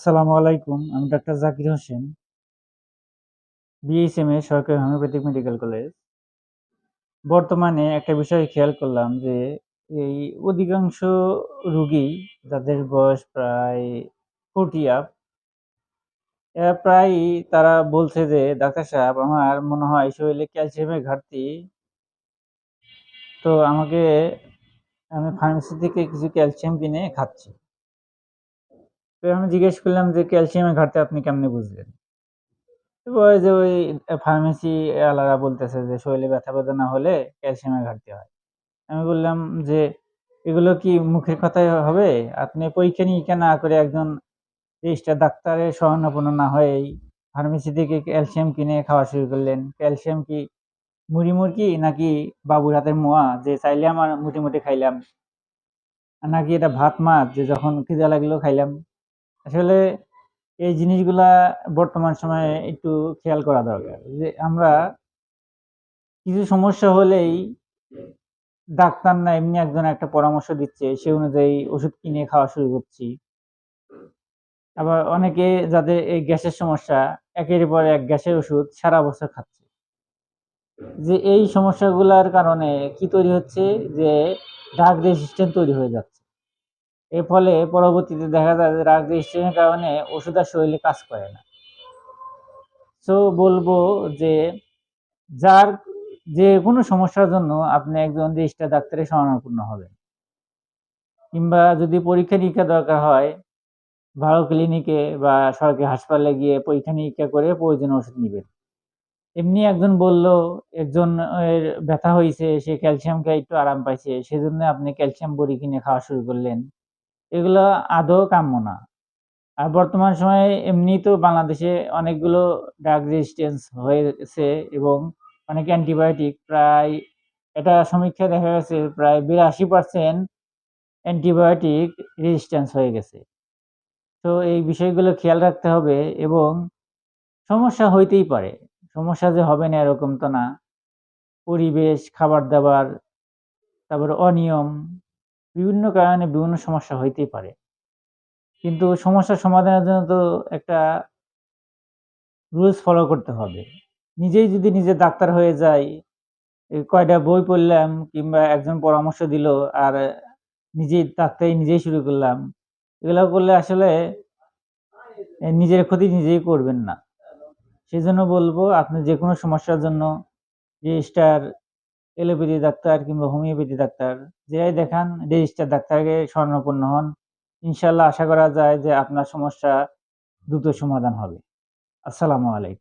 আসসালামু আলাইকুম। আমি ডাক্তার জাকির হোসেন। বিএইচএমএ সরকারি হোমিওপ্যাথিক মেডিকেল কলেজ। বর্তমানে একটা বিষয় খেয়াল করলাম যে, এই অধিকাংশ রুগী যাদের বয়স প্রায় 40 আপ এরা প্রায়ই তারা বলছে যে, "ডাক্তার সাহেব আমার মনে হয় শরীরে ক্যালসিয়ামের ঘাটতি" "তো আমাকে আমি ফার্মেসি থেকে কিছু ক্যালসিয়াম কিনে খাচ্ছি।" তো আমি জিজ্ঞেস করলাম যে, "ক্যালসিয়ামের ঘাটতি আপনি কেমনে বুঝলেন?" বলে যে, "ওই ফার্মেসি আলারা বলতেছে যে, শরীরে ব্যথা বেদনা হলে ক্যালসিয়ামের ঘাটতি হয়।" আমি বললাম যে, "এগুলো কি মুখের কথায় হবে? আপনি পরীক্ষা-নিরীক্ষা না করে একজন রেজিস্টার ডাক্তারের শরণাপন্ন না হয়েই ফার্মেসি থেকে ক্যালসিয়াম কিনে খাওয়া শুরু করলেন। ক্যালসিয়াম কি মুড়ি মুরগি নাকি বাবুর হাতের মোয়া যে চাইলে আমার মুঠে, মুঠে খাইলাম? নাকি এটা ভাত-মাছ যে যখন খিদা লাগল খাইলাম?" আসলে এই জিনিসগুলা বর্তমান সময়ে একটু খেয়াল করা দরকার। যে আমরা কিছু সমস্যা হলেই ডাক্তার না এমনি একজন একটা পরামর্শ দিচ্ছে, সে অনুযায়ী ওষুধ কিনে খাওয়া শুরু করছি। আবার অনেকে যাদের এই গ্যাসের সমস্যা, একের পর এক গ্যাসের ওষুধ সারা বছর খাচ্ছে। যে এই সমস্যাগুলার কারণে কি তৈরি হচ্ছে? যে ডাক রেজিস্ট্যান্স তৈরি হয়ে যাচ্ছে। এর ফলে পরবর্তীতে দেখা যায় যে ড্রাগ রেজিস্ট্যান্স এর কারণে ওষুধ আর শরীরে কাজ করে না। সো বলব যে, যার যে কোনো সমস্যার জন্য আপনি একজন রেজিস্টার ডাক্তারের শরণাপন্ন হবেন। কিংবা যদি পরীক্ষা-নিরীক্ষা দরকার হয়, ভালো ক্লিনিকে বা সরকারি হাসপাতালে গিয়ে পরীক্ষা-নিরীক্ষা করে প্রয়োজনীয় ওষুধ নেবেন এমনি একজন বলল, একজন এর ব্যথা হয়েছে সে ক্যালসিয়াম খেয়ে একটু আরাম পাইছে, সেজন্য আপনি ক্যালসিয়াম বড়ি কিনে খাওয়া শুরু করলেন। এগুলো আদৌ কাম্য না। আর বর্তমান সময়ে এমনি তো বাংলাদেশে অনেকগুলো ড্রাগ রেজিস্ট্যান্স হয়েছে এবং অনেক অ্যান্টিবায়োটিক প্রায় এটা সমীক্ষা দেখা গেছে প্রায় 82% অ্যান্টিবায়োটিক রেজিস্ট্যান্স হয়ে গেছে। তো এই বিষয়গুলো খেয়াল রাখতে হবে এবং সমস্যা হইতেই পারে। সমস্যা যে হবে না এরকম তো না। পরিবেশ, খাবার-দাবার, তারপরে অনিয়ম, বিভিন্ন কারণে বিভিন্ন সমস্যা হইতেই পারে। কিন্তু সমস্যার সমাধানের জন্য তো একটা রুলস ফলো করতে হবে। নিজেই যদি নিজে ডাক্তার হয়ে যাই, কয়টা বই পড়লাম কিংবা একজন পরামর্শ দিল আর নিজেই ডাক্তারি নিজেই শুরু করলাম। এগুলো করলে আসলে নিজের ক্ষতি নিজেই করবেন না। সেজন্য বলব আপনি যে কোনো সমস্যার জন্য রেজিস্টার এলোপ্যাথি ডাক্তার কিংবা হোমিওপ্যাথি ডাক্তার, যেটাই দেখান, রেজিস্টার ডাক্তারকে স্বর্ণপূর্ণ হন। ইনশাল্লাহ আশা করা যায় যে আপনার সমস্যা দ্রুত সমাধান হবে। আসসালামু আলাইকুম।